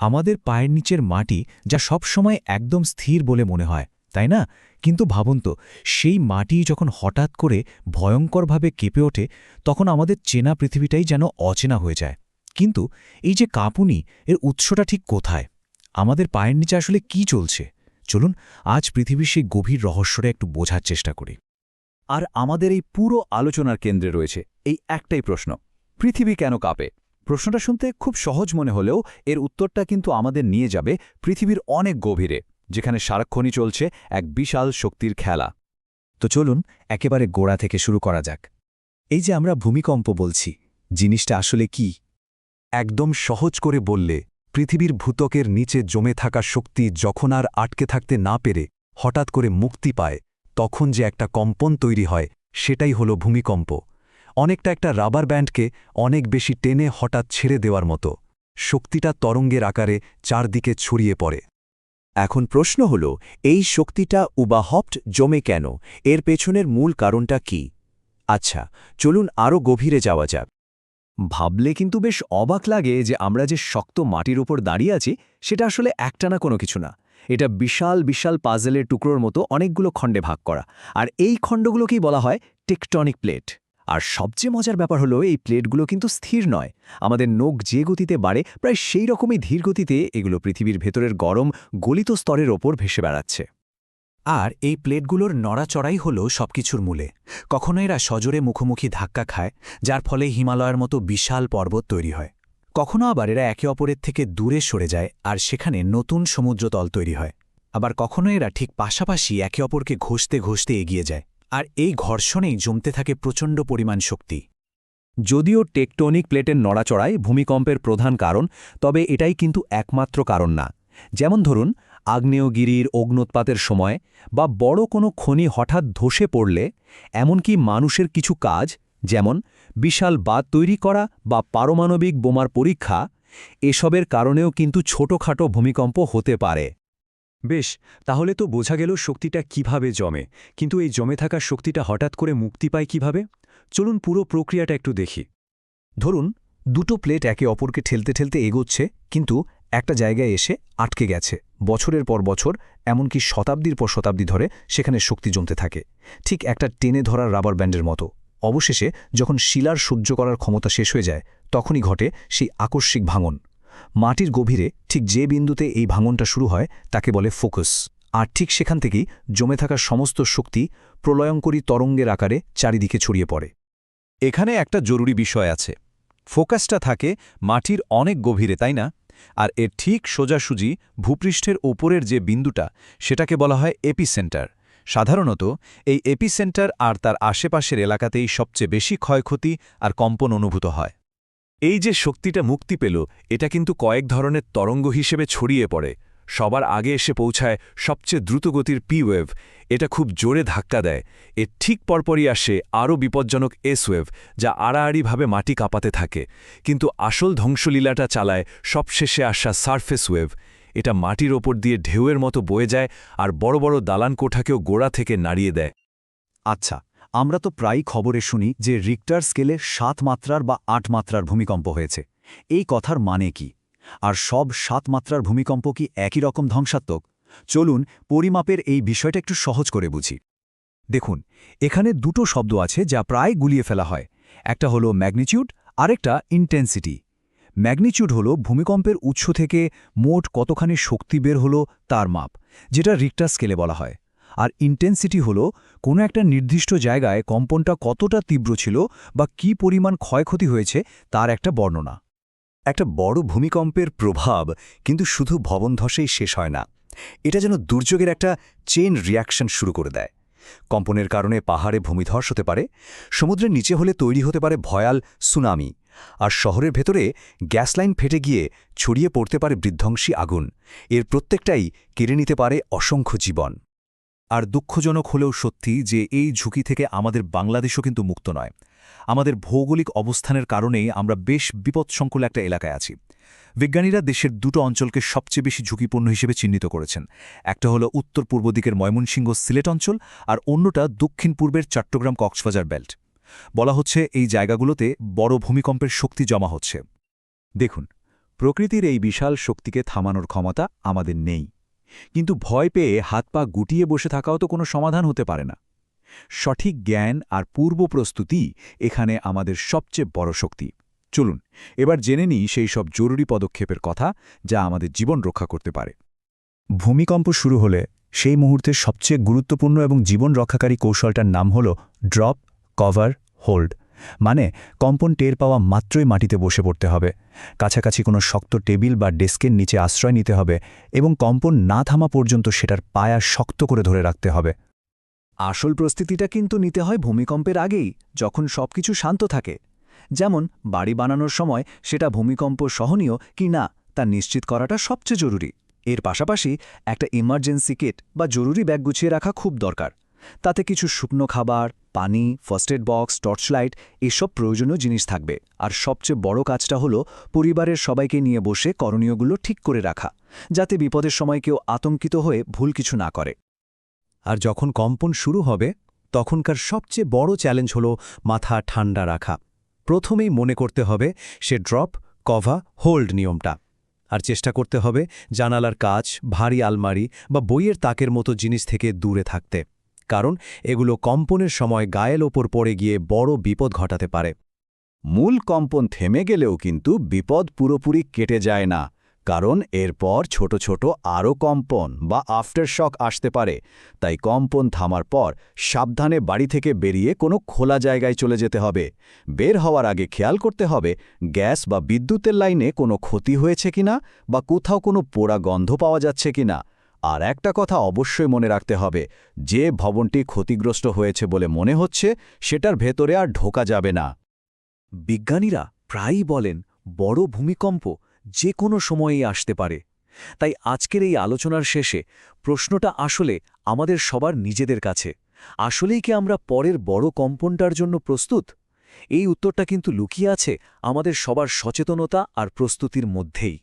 আমাদের পায়ের নিচের মাটি যা সবসময় একদম স্থির বলে মনে হয়, তাই না? কিন্তু ভাবুন তো, সেই মাটি যখন হঠাৎ করে ভয়ঙ্করভাবে কেঁপে ওঠে, তখন আমাদের চেনা পৃথিবীটাই যেন অচেনা হয়ে যায়। কিন্তু এই যে কাঁপুনি, এর উৎসটা ঠিক কোথায়? আমাদের পায়ের নিচে আসলে কি চলছে? চলুন, আজ পৃথিবীর সেই গভীর রহস্যটা একটু বোঝার চেষ্টা করি। আর আমাদের এই পুরো আলোচনার কেন্দ্রে রয়েছে এই একটাই প্রশ্ন, পৃথিবী কেন কাঁপে? প্রশ্নটা শুনতে খুব সহজ মনে হলেও এর উত্তরটা কিন্তু আমাদের নিয়ে যাবে পৃথিবীর অনেক গভীরে, যেখানে সারাক্ষণই চলছে এক বিশাল শক্তির খেলা। তো চলুন একেবারে গোড়া থেকে শুরু করা যাক। এই যে আমরা ভূমিকম্প বলছি, জিনিসটা আসলে কি? একদম সহজ করে বললে, পৃথিবীর ভূতকের নিচে জমে থাকা শক্তি যখন আর আটকে থাকতে না পেরে হঠাৎ করে মুক্তি পায়, তখন যে একটা কম্পন তৈরি হয়, সেটাই হলো ভূমিকম্প। অনেকটা একটা রাবার ব্যান্ডকে অনেক বেশি টেনে হঠাৎ ছেড়ে দেওয়ার মতো। শক্তিটা তরঙ্গের আকারে চারদিকে ছড়িয়ে পড়ে। এখন প্রশ্ন হল, এই শক্তিটা উবাহপ্ট জমে কেন? এর পেছনের মূল কারণটা কি? আচ্ছা চলুন আরও গভীরে যাওয়া যাক। ভাবলে কিন্তু বেশ অবাক লাগে যে আমরা যে শক্ত মাটির ওপর দাঁড়িয়ে আছি, সেটা আসলে একটানা কোনো কিছু না। এটা বিশাল বিশাল পাজেলের টুকরোর মতো অনেকগুলো খণ্ডে ভাগ করা। আর এই খণ্ডগুলোকেই বলা হয় টেকটনিক প্লেট। আর সবচেয়ে মজার ব্যাপার হলো, এই প্লেটগুলো কিন্তু স্থির নয়। আমাদের নোক যে গতিতে বাড়ে, প্রায় সেই রকমই ধীর গতিতে এগুলো পৃথিবীর ভেতরের গরম, গলিত স্তরের ওপর ভেসে বেড়াচ্ছে। আর এই প্লেটগুলোর নড়াচড়াই হল সবকিছুর মূলে। কখনো এরা সজোরে মুখোমুখি ধাক্কা খায়, যার ফলে হিমালয়ের মতো বিশাল পর্বত তৈরি হয়। কখনো আবার এরা একে অপরের থেকে দূরে সরে যায়, আর সেখানে নতুন সমুদ্রতল তৈরি হয়। আবার কখনো এরা ঠিক পাশাপাশি একে অপরকে ঘষতে ঘষতে এগিয়ে যায়। আর এই ঘর্ষণেই জমতে থাকে প্রচণ্ড পরিমাণ শক্তি। যদিও টেকটোনিক প্লেটের নড়াচড়ায় ভূমিকম্পের প্রধান কারণ, তবে এটাই কিন্তু একমাত্র কারণ না। যেমন ধরুন, আগ্নেয়গিরির অগ্নোৎপাতের সময় বা বড় কোনো খনি হঠাৎ ধসে পড়লে, এমনকি মানুষের কিছু কাজ, যেমন বিশাল বাদ তৈরি করা বা পারমাণবিক বোমার পরীক্ষা, এসবের কারণেও কিন্তু ছোটখাটো ভূমিকম্প হতে পারে। বেশ, তাহলে তো বোঝা গেল শক্তিটা কীভাবে জমে, কিন্তু এই জমে থাকা শক্তিটা হঠাৎ করে মুক্তি পায় কীভাবে? চলুন পুরো প্রক্রিয়াটা একটু দেখি। ধরুন, দুটো প্লেট একে অপরকে ঠেলতে ঠেলতে এগোচ্ছে, কিন্তু একটা জায়গায় এসে আটকে গেছে। বছরের পর বছর, এমনকি শতাব্দীর পর শতাব্দী ধরে সেখানে শক্তি জমতে থাকে। ঠিক একটা টেনে ধরার রাবার ব্যান্ডের মতো। অবশেষে, যখন শিলার সহ্য করার ক্ষমতা শেষ হয়ে যায়, তখনই ঘটে সেই আকস্মিক ভাঙন। মাটির গভীরে ঠিক যে বিন্দুতে এই ভাঙনটা শুরু হয়, তাকে বলে ফোকাস। আর ঠিক সেখান থেকেই জমে থাকা সমস্ত শক্তি প্রলয়ঙ্করী তরঙ্গের আকারে চারিদিকে ছড়িয়ে পড়ে। এখানে একটা জরুরি বিষয় আছে। ফোকাসটা থাকে মাটির অনেক গভীরে, তাই না? আর এর ঠিক সোজাসুজি ভূপৃষ্ঠের ওপরের যে বিন্দুটা, সেটাকে বলা হয় এপিসেন্টার। সাধারণত এই এপিসেন্টার আর তার আশেপাশের এলাকাতেই সবচেয়ে বেশি ক্ষয়ক্ষতি আর কম্পন অনুভূত হয়। এই যে শক্তিটা মুক্তি পেল, এটা কিন্তু কয়েক ধরনের তরঙ্গ হিসেবে ছড়িয়ে পড়ে। সবার আগে এসে পৌঁছায় সবচেয়ে দ্রুতগতির পি ওয়েভ এটা খুব জোরে ধাক্কা দেয়। এর ঠিক পরপরই আসে আরও বিপজ্জনক এস ওয়েভ যা আড়াআড়িভাবে মাটি কাঁপাতে থাকে। কিন্তু আসল ধ্বংসলীলাটা চালায় সবশেষে আসা সারফেস ওয়েভ। এটা মাটির ওপর দিয়ে ঢেউয়ের মতো বয়ে যায় আর বড় বড় দালান কোঠাকেও গোড়া থেকে নাড়িয়ে দেয়। আচ্ছা আমরা তো প্রায় খবরে শুনি যে রিক্টার স্কেলে সাত মাত্রার বা আট মাত্রার ভূমিকম্প হয়েছে। এই কথার মানে কি? আর সব সাত মাত্রার ভূমিকম্প কি একই রকম ধ্বংসাত্মক? চলুন পরিমাপের এই বিষয়টা একটু সহজ করে বুঝি। দেখুন, এখানে দুটো শব্দ আছে যা প্রায় গুলিয়ে ফেলা হয়। একটা হলো ম্যাগনিচিউড, আরেকটা ইন্টেন্সিটি। ম্যাগনিচিউড হলো ভূমিকম্পের উৎস থেকে মোট কতখানি শক্তি বের হলো তার মাপ, যেটা রিক্টার স্কেলে বলা হয়। আর ইন্টেন্সিটি হলো কোনো একটা নির্দিষ্ট জায়গায় কম্পনটা কতটা তীব্র ছিল বা কি পরিমাণ ক্ষয়ক্ষতি হয়েছে তার একটা বর্ণনা। একটা বড় ভূমিকম্পের প্রভাব কিন্তু শুধু ভবন ধসেই শেষ হয় না। এটা যেন দুর্যোগের একটা চেন রিয়াকশন শুরু করে দেয়। কম্পনের কারণে পাহাড়ে ভূমিধস হতে পারে, সমুদ্রের নিচে হলে তৈরি হতে পারে ভয়াল সুনামি আর শহরের ভেতরে গ্যাস লাইন ফেটে গিয়ে ছড়িয়ে পড়তে পারে বৃদ্ধংসী আগুন। এর প্রত্যেকটাই কেড়ে নিতে পারে অসংখ্য জীবন। আর দুঃখজনক হলেও সত্যি যে এই ঝুঁকি থেকে আমাদের বাংলাদেশও কিন্তু মুক্ত নয়। আমাদের ভৌগোলিক অবস্থানের কারণেই আমরা বেশ বিপদসংকুল একটা এলাকায় আছি। বিজ্ঞানীরা দেশের দুটো অঞ্চলকে সবচেয়ে বেশি ঝুঁকিপূর্ণ হিসেবে চিহ্নিত করেছেন। একটা হলো উত্তর পূর্ব দিকের ময়মনসিংহ সিলেট অঞ্চল আর অন্যটা দক্ষিণ পূর্বের চট্টগ্রাম কক্সবাজার বেল্ট। বলা হচ্ছে এই জায়গাগুলোতে বড় ভূমিকম্পের শক্তি জমা হচ্ছে। দেখুন, প্রকৃতির এই বিশাল শক্তিকে থামানোর ক্ষমতা আমাদের নেই। কিন্তু ভয় পেয়ে হাত পা গুটিয়ে বসে থাকাও তো কোনো সমাধান হতে পারে না। সঠিক জ্ঞান আর পূর্ব প্রস্তুতি এখানে আমাদের সবচেয়ে বড় শক্তি। চলুন, এবার জেনে নিই সেই সব জরুরি পদক্ষেপের কথা যা আমাদের জীবন রক্ষা করতে পারে। ভূমিকম্প শুরু হলে সেই মুহূর্তের সবচেয়ে গুরুত্বপূর্ণ এবং জীবন রক্ষাকারী কৌশলটার নাম হল ড্রপ, কভার, হোল্ড। মানে কম্পন টের পাওয়া মাত্রই মাটিতে বসে পড়তে হবে। কাছাকাছি কোনো শক্ত টেবিল বা ডেস্কের নিচে আশ্রয় নিতে হবে এবং কম্পন না থামা পর্যন্ত সেটার পায়া শক্ত করে ধরে রাখতে হবে। আসল প্রস্তুতিটা কিন্তু নিতে হয় ভূমিকম্পের আগেই, যখন সবকিছু শান্ত থাকে। যেমন, বাড়ি বানানোর সময় সেটা ভূমিকম্প সহনীয় কি না তা নিশ্চিত করাটা সবচেয়ে জরুরি। এর পাশাপাশি একটা ইমার্জেন্সি কিট বা জরুরি ব্যাগ গুছিয়ে রাখা খুব দরকার। তাতে কিছু শুকনো খাবার, পানি ফার্স্ট এড বক্স টর্চলাইট এসব প্রয়োজনীয় জিনিস থাকবে। আর সবচেয়ে বড় কাজটা হলো পরিবারের সবাইকে নিয়ে বসে করণীয়গুলো ঠিক করে রাখা, যাতে বিপদের সময় কেউ আতঙ্কিত হয়ে ভুল কিছু না করে। আর যখন কম্পন শুরু হবে, তখনকার সবচেয়ে বড় চ্যালেঞ্জ হল মাথা ঠান্ডা রাখা। প্রথমেই মনে করতে হবে সে ড্রপ কভা হোল্ড নিয়মটা। আর চেষ্টা করতে হবে জানালার কাজ ভারী আলমারি বা বইয়ের তাকের মতো জিনিস থেকে দূরে থাকতে। কারণ এগুলো কম্পনের সময় গায়ের ওপর পড়ে গিয়ে বড় বিপদ ঘটাতে পারে। মূল কম্পন থেমে গেলেও কিন্তু বিপদ পুরোপুরি কেটে যায় না, কারণ এরপর ছোট ছোট আরও কম্পন বা আফটার শক আসতে পারে। তাই কম্পন থামার পর সাবধানে বাড়ি থেকে বেরিয়ে কোনো খোলা জায়গায় চলে যেতে হবে। বের হওয়ার আগে খেয়াল করতে হবে, গ্যাস বা বিদ্যুতের লাইনে কোনো ক্ষতি হয়েছে কিনা বা কোথাও কোনো পোড়া গন্ধ পাওয়া যাচ্ছে কিনা। আর একটা কথা অবশ্যই মনে রাখতে হবে, যে ভবনটি ক্ষতিগ্রস্ত হয়েছে বলে মনে হচ্ছে, সেটার ভেতরে আর ঢোকা যাবে না। বিজ্ঞানীরা প্রায়ই বলেন, বড় ভূমিকম্প যে কোনো সময়েই আসতে পারে। তাই আজকের এই আলোচনার শেষে প্রশ্নটা আসলে আমাদের সবার নিজেদের কাছে, আসলেই কি আমরা পরের বড় কম্পনটার জন্য প্রস্তুত? এই উত্তরটা কিন্তু লুকিয়ে আছে আমাদের সবার সচেতনতা আর প্রস্তুতির মধ্যেই।